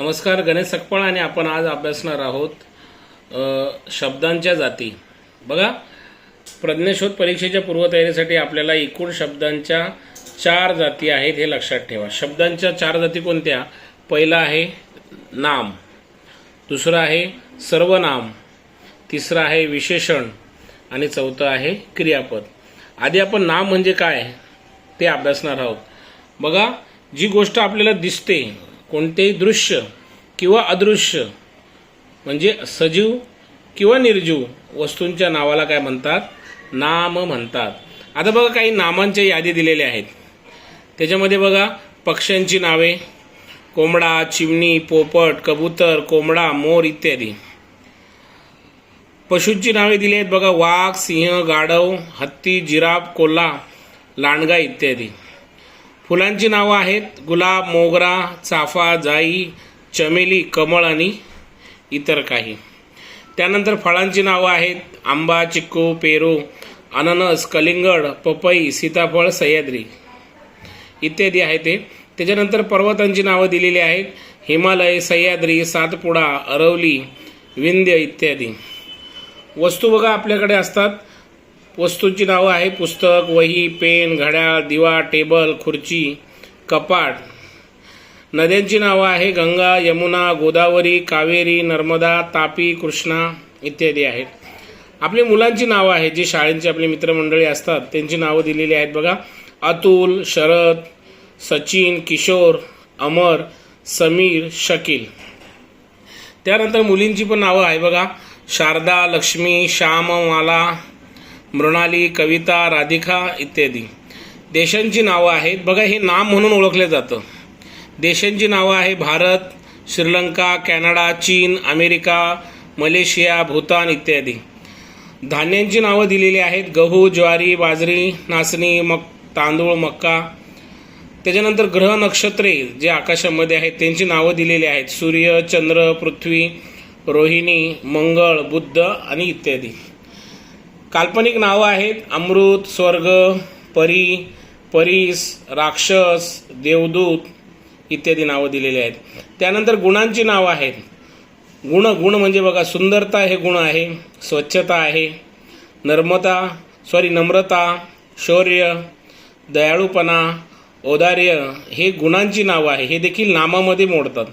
नमस्कार गणेश सकपाळ आणि आपण आज अभ्यासणार आहोत शब्दांच्या जाती. बघा प्रज्ञशोध परीक्षेच्या पूर्वतयारीसाठी आपल्याला एकूण शब्दांच्या चार जाती आहेत हे लक्षात ठेवा. शब्दांच्या चार जाती कोणत्या? पहिला आहे नाम दुसरं आहे सर्वनाम तिसरं आहे विशेषण आणि चौथं आहे क्रियापद. आधी आपण नाम म्हणजे काय ते अभ्यासणार आहोत. बघा जी गोष्ट आपल्याला दिसते कोणतेही दृश्य किंवा अदृश्य म्हणजे सजीव किंवा निर्जीव वस्तूंच्या नावाला काय म्हणतात? नाम म्हणतात. आता बघा काही नामांच्या यादी दिलेल्या आहेत. त्याच्यामध्ये बघा पक्ष्यांची नावे कोंबडा चिमणी पोपट कबूतर कोंबडा मोर इत्यादी. पशूंची नावे दिली आहेत बघा वाघ सिंह गाढव हत्ती जिराफ कोल्हा लांडगा इत्यादी. फुलांची नावं आहेत. गुलाब मोगरा चाफा जाई चमेली कमळ आणि इतर काही. त्यानंतर फळांची नावं आहेत. आंबा चिक्कू पेरू अननस कलिंगड पपई सीताफळ सह्याद्री इत्यादी आहे ते. त्याच्यानंतर पर्वतांची नावं दिलेली आहेत. हिमालय सह्याद्री सातपुडा अरवली विंध्य इत्यादी. वस्तू बघा आपल्याकडे असतात. वस्तूंची नावं आहे पुस्तक वही पेन घड्याळ दिवा टेबल खुर्ची कपाट. नद्यांची नावं आहे गंगा यमुना गोदावरी कावेरी नर्मदा तापी कृष्णा इत्यादी आहेत. आपली मुलांची नावं आहेत. जी शाळेंची आपली मित्रमंडळी असतात त्यांची नावं दिलेली आहेत बघा. अतुल शरद सचिन किशोर अमर समीर शकील. त्यानंतर मुलींची पण नावं आहे बघा. शारदा लक्ष्मी श्याम माला मृणाली कविता राधिका इत्यादी. देशांची नावं आहेत. बघा हे नाम म्हणून ओळखलं जातं. देशांची नावं आहे भारत श्रीलंका कॅनडा चीन अमेरिका मलेशिया भूतान इत्यादी. धान्यांची नावं दिलेली आहेत. गहू ज्वारी बाजरी नाचणी मक तांदूळ मक्का. त्याच्यानंतर ग्रह नक्षत्रे जे आकाशामध्ये आहेत त्यांची नावं दिलेली आहेत. सूर्य चंद्र पृथ्वी रोहिणी मंगळ बुद्ध आणि इत्यादी. काल्पनिक नावं आहेत. अमृत स्वर्ग परी परीस राक्षस देवदूत इत्यादी नावं दिलेली आहेत. त्यानंतर गुणांची नावं आहेत. गुण गुण म्हणजे बघा सुंदरता हे गुण आहे स्वच्छता आहे नर्मता सॉरी नम्रता शौर्य दयाळूपणा औदार्य हे गुणांची नावं आहे. हे देखील नामामध्ये मोडतात.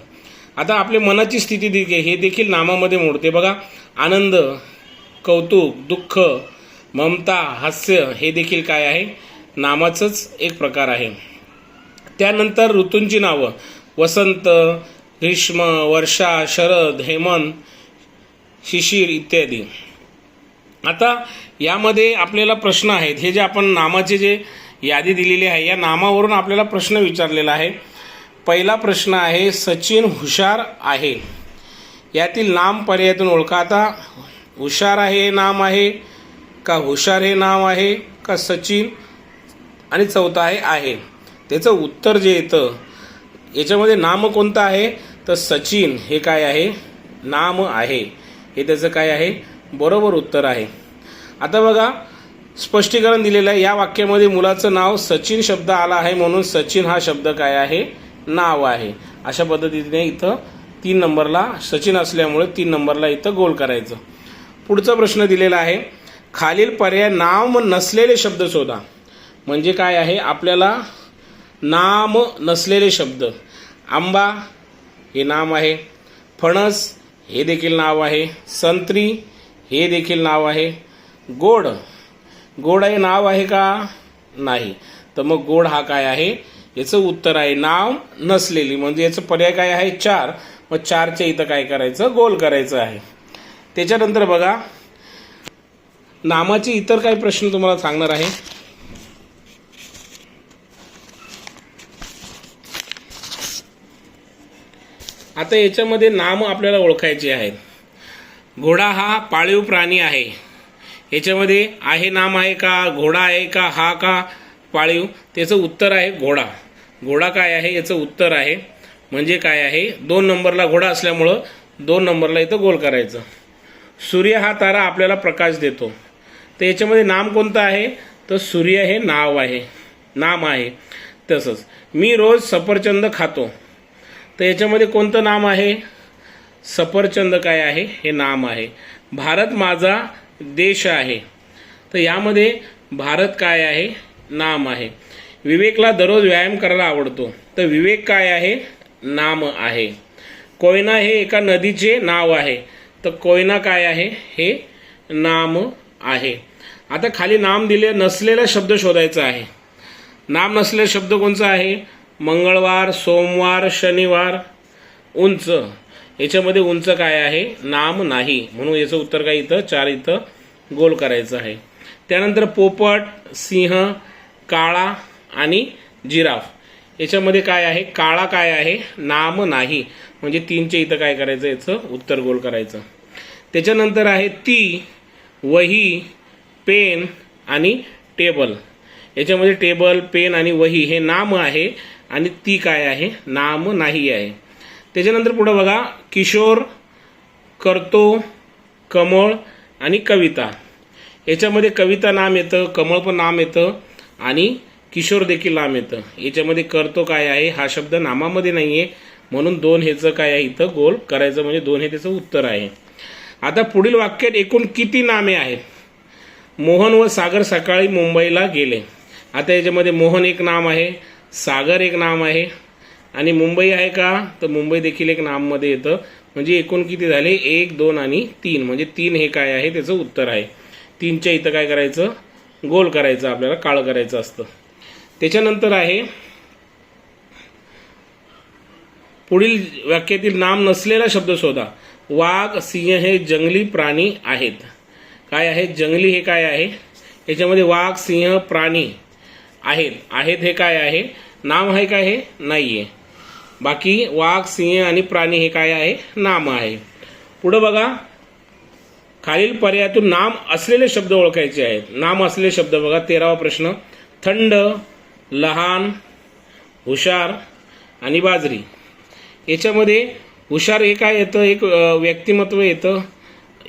आता आपल्या मनाची स्थिती देखील हे देखील नामामध्ये मोडते. बघा आनंद कौतुक दुःख ममता हास्य हे देखील काय आहे? नामाचंच एक प्रकार आहे. त्यानंतर ऋतूंची नावं. वसंत ग्रीष्म वर्षा शरद हेमंत शिशिर इत्यादी. आता यामध्ये आपल्याला प्रश्न आहेत. हे जे आपण नामाचे जे यादी दिलेली आहे या नामावरून आपल्याला प्रश्न विचारलेला आहे. पहिला प्रश्न आहे सचिन हुशार आहे. यातील नाम पर्यायातून ओळखा. आता हुशार आहे हे नाम आहे का हुशार हे नाव आहे का सचिन आणि चौथा आहे आहे. त्याचं उत्तर जे येतं याच्यामध्ये नाम कोणतं आहे? तर सचिन हे काय आहे? नाम आहे. हे त्याचं काय आहे? बरोबर उत्तर आहे. आता बघा स्पष्टीकरण दिलेलं आहे. या वाक्यामध्ये मुलाचं नाव सचिन शब्द आला आहे म्हणून सचिन हा शब्द काय आहे? नाव आहे. अशा पद्धतीने इथं तीन नंबरला सचिन असल्यामुळे तीन नंबरला इथं गोल करायचं. पुढचा प्रश्न दिलेला आहे. खालील पर्याय नाम नसलेले शब्द शोधा. म्हणजे काय आहे? आपल्याला नाम नसलेले शब्द. आंबा हे नाम आहे. फणस हे देखील नाव आहे. संत्री हे देखील नाव आहे. गोड. गोड हे नाव आहे का? नाही. तर मग गोड हा काय आहे? याचं उत्तर आहे नाव नसलेली. म्हणजे याचं पर्याय काय आहे? चार. मग चारच्या इथं काय करायचं? गोल करायचं आहे. त्याच्यानंतर बघा नामाचे इतर काही प्रश्न तुम्हाला सांगणार आहे. आता याच्यामध्ये नाम आपल्याला ओळखायचे आहेत. घोडा हा पाळीव प्राणी आहे. याच्यामध्ये आहे नाम आहे का घोडा आहे का हा का पाळीव त्याचं उत्तर आहे घोडा. घोडा काय आहे याचं उत्तर आहे म्हणजे काय आहे दोन नंबरला घोडा असल्यामुळं दोन नंबरला इथं गोल करायचं. सूर्य हा तारा आपल्याला प्रकाश देतो. तर याच्यामध्ये नाम कोणतं आहे? तर सूर्य हे नाव आहे. नाम आहे. तसंच मी रोज सफरचंद खातो. तर याच्यामध्ये कोणतं नाम आहे? सफरचंद काय आहे? हे नाम आहे. भारत माझा देश आहे. तर यामध्ये भारत काय आहे? नाम आहे. विवेकला दररोज व्यायाम करायला आवडतो. तर विवेक काय आहे? नाम आहे. कोयना हे एका नदीचे नाव आहे. तर कोयना काय आहे हे नाम आहे. आता खाली नाम दिले नसलेला शब्द शोधायचा आहे. नाम नसलेला शब्द कोणचा आहे? मंगळवार सोमवार शनिवार उंच. याच्यामध्ये उंच काय आहे? नाम नाही. म्हणून याचं उत्तर काय इथं? चार इथं गोल करायचं आहे. त्यानंतर पोपट सिंह काळा आणि जिराफ. याच्यामध्ये काय आहे? काळा काय आहे? नाम नाही. म्हणजे तीनच्या इथं काय करायचं याचं उत्तर गोल करायचं. त्याच्यानंतर आहे ती वही पेन आणि टेबल. याच्यामध्ये टेबल पेन आणि वही हे नाम आहे आणि ती काय आहे? नाम नाही आहे. त्याच्यानंतर पुढं बघा किशोर करतो कमळ आणि कविता. याच्यामध्ये कविता नाम येतं कमळ पण नाम येतं आणि किशोर देखील नाम येतं. याच्यामध्ये करतो काय आहे? हा शब्द नामामध्ये नाही आहे म्हणून दोन ह्याचं काय आहे इथं? गोल करायचं म्हणजे दोन हे त्याचं उत्तर आहे. आता पुढील वाक्यात एकूण किती नामे आहेत? मोहन व सागर सकाळी मुंबईला गेले. आता याच्यामध्ये मोहन एक नाम आहे सागर एक नाम आहे आणि मुंबई आहे का? तर मुंबई देखील एक नाममध्ये येतं. म्हणजे एकूण किती झाले? एक दोन आणि तीन. म्हणजे तीन हे काय आहे? त्याचं उत्तर आहे. तीनच्या इथं काय करायचं? गोल करायचं आपल्याला काळं करायचं असतं. त्याच्यानंतर आहे पुढील वाक्यातील नाम नसलेला शब्द शोधा. वाघ सिंह हे जंगली प्राणी आहेत. काय आहे? जंगली हे काय आहे? याच्यामध्ये वाघ सिंह प्राणी आहेत. आहेत हे काय आहे? नाम आहे काय हे? नाही आहे बाकी वाघ सिंह आणि प्राणी हे काय आहे? नाम आहे. पुढं बघा. खालील पर्यायातून नाम असलेले शब्द ओळखायचे आहेत. नाम असलेले शब्द बघा. तेरावा प्रश्न. थंड लहान हुशार आणि बाजरी. याच्यामध्ये हुशार हे काय येतं? एक व्यक्तिमत्व येतं.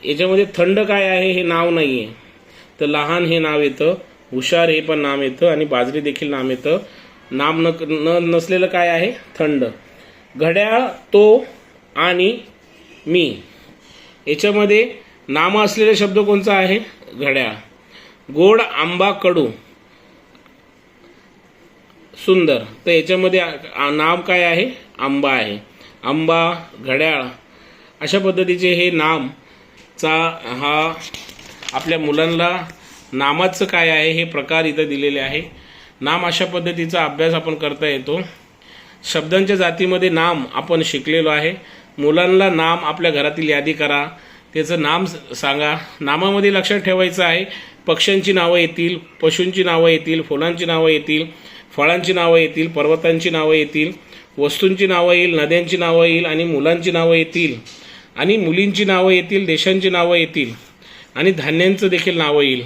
याच्यामध्ये थंड काय आहे हे नाव नाही आहे तर लहान हे नाव येतं हुशार हे पण नाम येतं आणि बाजरी देखील नाम येतं. नाम न न नसलेलं काय आहे? थंड. घड्याळ तो आणि मी. याच्यामध्ये नाम असलेला शब्द कोणचा आहे? घड्याळ गोड आंबा कडू. सुंदर. तर याच्यामध्ये नाम नाव काय आहे? आंबा आहे. आंबा घड्याळ अशा पद्धतीचे हे नामचा हा आपल्या मुलांना नामाचं काय आहे हे प्रकार इथं दिलेले आहे. नाम अशा पद्धतीचा अभ्यास आपण करता येतो. शब्दांच्या जातीमध्ये नाम आपण शिकलेलो आहे. मुलांना नाम आपल्या घरातील यादी करा. त्याचं नाम स- सांगा. नामामध्ये लक्षात ठेवायचं आहे. पक्ष्यांची नावं येतील पशूंची नावं येतील फुलांची नावं येतील. फळांची नावं येतील पर्वतांची नावं येतील वस्तूंची नावं येईल नद्यांची नावं येईल आणि मुलांची नावं येतील आणि मुलींची नावं येतील देशांची नावं येतील आणि धान्यांचं देखील नावं येईल.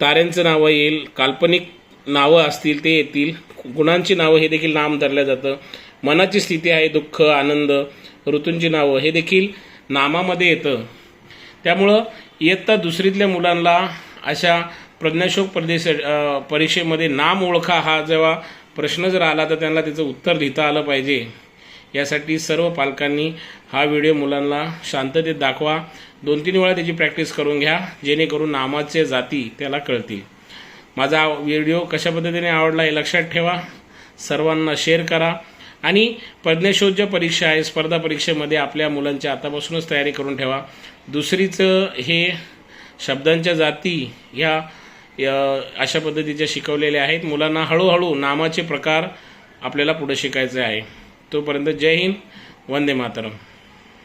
ताऱ्यांचं नावं येईल काल्पनिक नावं असतील ते येतील. गुणांची नावं हे देखील नाम धरलं जातं. मनाची स्थिती आहे दुःख आनंद ऋतूंची नावं हे देखील नामामध्ये येतं. त्यामुळं इयत्ता दुसरीतल्या मुलांना अशा प्रज्ञाशोक प्रदेश परीक्षेमध्ये नाम ओळखा हा जेव्हा प्रश्न जर आला तर त्यांना त्याचं उत्तर लिहिता आलं पाहिजे. यासाठी सर्व पालकांनी हा व्हिडिओ मुलांना शांततेत दाखवा. दोन तीन वेळा त्याची प्रॅक्टिस करून घ्या जेणेकरून नामाचे जाती त्याला कळतील. माझा व्हिडिओ कशा पद्धतीने आवडला हे लक्षात ठेवा. सर्वांना शेअर करा. आणि प्रज्ञाशोधच्या परीक्षा आहे स्पर्धा परीक्षेमध्ये आपल्या मुलांची आतापासूनच तयारी करून ठेवा. दुसरीचं हे शब्दांच्या जाती ह्या या अशा पद्धतीच्या शिकवलेल्या आहेत. मुलांना हळूहळू नामाचे प्रकार आपल्याला पुढे शिकायचे आहे. तोपर्यंत जय हिंद वंदे मातरम.